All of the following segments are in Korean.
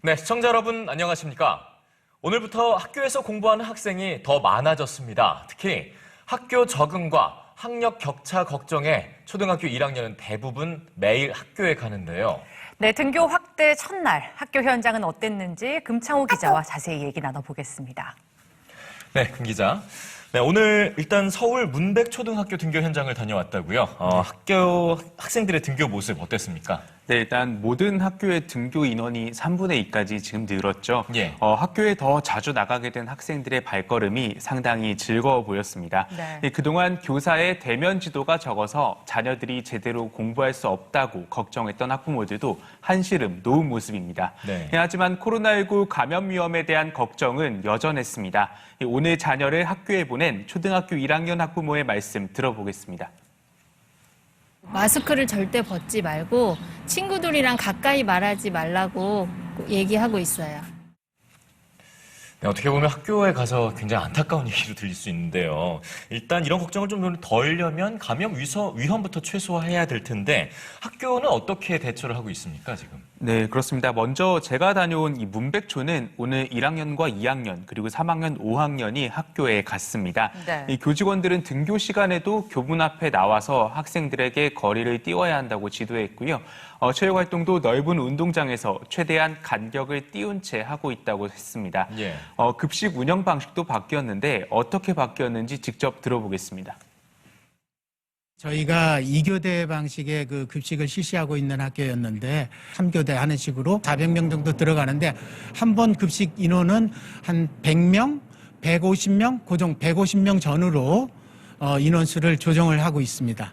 네, 시청자 여러분 안녕하십니까? 오늘부터 학교에서 공부하는 학생이 더 많아졌습니다. 특히 학교 적응과 학력 격차 걱정에 초등학교 1학년은 대부분 매일 학교에 가는데요. 네, 등교 확대 첫날 학교 현장은 어땠는지 금창호 기자와 자세히 얘기 나눠보겠습니다. 네, 금 기자. 네, 오늘 일단 서울 문백초등학교 등교 현장을 다녀왔다고요. 어, 학교 학생들의 등교 모습 어땠습니까? 네, 일단 모든 학교의 등교 인원이 3분의 2까지 지금 늘었죠. 예. 어, 학교에 더 자주 나가게 된 학생들의 발걸음이 상당히 즐거워 보였습니다. 네. 예, 그동안 교사의 대면 지도가 적어서 자녀들이 제대로 공부할 수 없다고 걱정했던 학부모들도 한시름 놓은 모습입니다. 네. 예, 하지만 코로나19 감염 위험에 대한 걱정은 여전했습니다. 예, 오늘 자녀를 학교에 보낸 초등학교 1학년 학부모의 말씀 들어보겠습니다. 마스크를 절대 벗지 말고 친구들이랑 가까이 말하지 말라고 얘기하고 있어요. 네, 어떻게 보면 학교에 가서 굉장히 안타까운 얘기로 들릴 수 있는데요. 일단 이런 걱정을 좀 덜려면 감염 위서, 위험부터 최소화해야 될 텐데 학교는 어떻게 대처를 하고 있습니까, 지금? 네, 그렇습니다. 먼저 제가 다녀온 이 문백초는 오늘 1학년과 2학년 그리고 3학년, 5학년이 학교에 갔습니다. 네. 이 교직원들은 등교 시간에도 교문 앞에 나와서 학생들에게 거리를 띄워야 한다고 지도했고요. 어, 체육 활동도 넓은 운동장에서 최대한 간격을 띄운 채 하고 있다고 했습니다. 예. 어, 급식 운영 방식도 바뀌었는데 어떻게 바뀌었는지 직접 들어보겠습니다. 저희가 이교대 방식의 그 급식을 실시하고 있는 학교였는데 삼교대 하는 식으로 400명 정도 들어가는데 한 번 급식 인원은 한 100명, 150명, 고정 150명 전후로 어, 인원수를 조정을 하고 있습니다.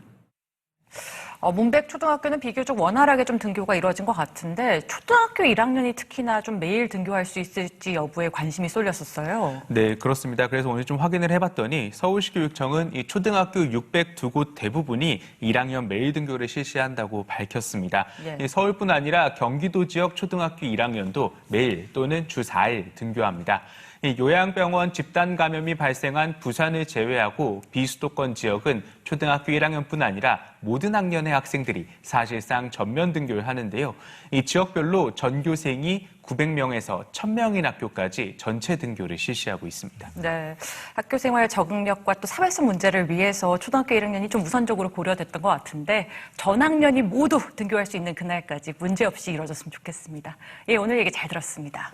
어, 문백 초등학교는 비교적 원활하게 좀 등교가 이루어진 것 같은데 초등학교 1학년이 특히나 좀 매일 등교할 수 있을지 여부에 관심이 쏠렸었어요. 네, 그렇습니다. 그래서 오늘 좀 확인을 해봤더니 서울시 교육청은 이 초등학교 602곳 대부분이 1학년 매일 등교를 실시한다고 밝혔습니다. 예. 이 서울뿐 아니라 경기도 지역 초등학교 1학년도 매일 또는 주 4일 등교합니다. 이 요양병원 집단 감염이 발생한 부산을 제외하고 비수도권 지역은 초등학교 1학년뿐 아니라 모든 학년의 학생들이 사실상 전면 등교를 하는데요. 이 지역별로 전교생이 900명에서 1000명인 학교까지 전체 등교를 실시하고 있습니다. 네, 학교 생활 적응력과 또 사회성 문제를 위해서 초등학교 1학년이 좀 우선적으로 고려됐던 것 같은데 전 학년이 모두 등교할 수 있는 그날까지 문제 없이 이루어졌으면 좋겠습니다. 예, 오늘 얘기 잘 들었습니다.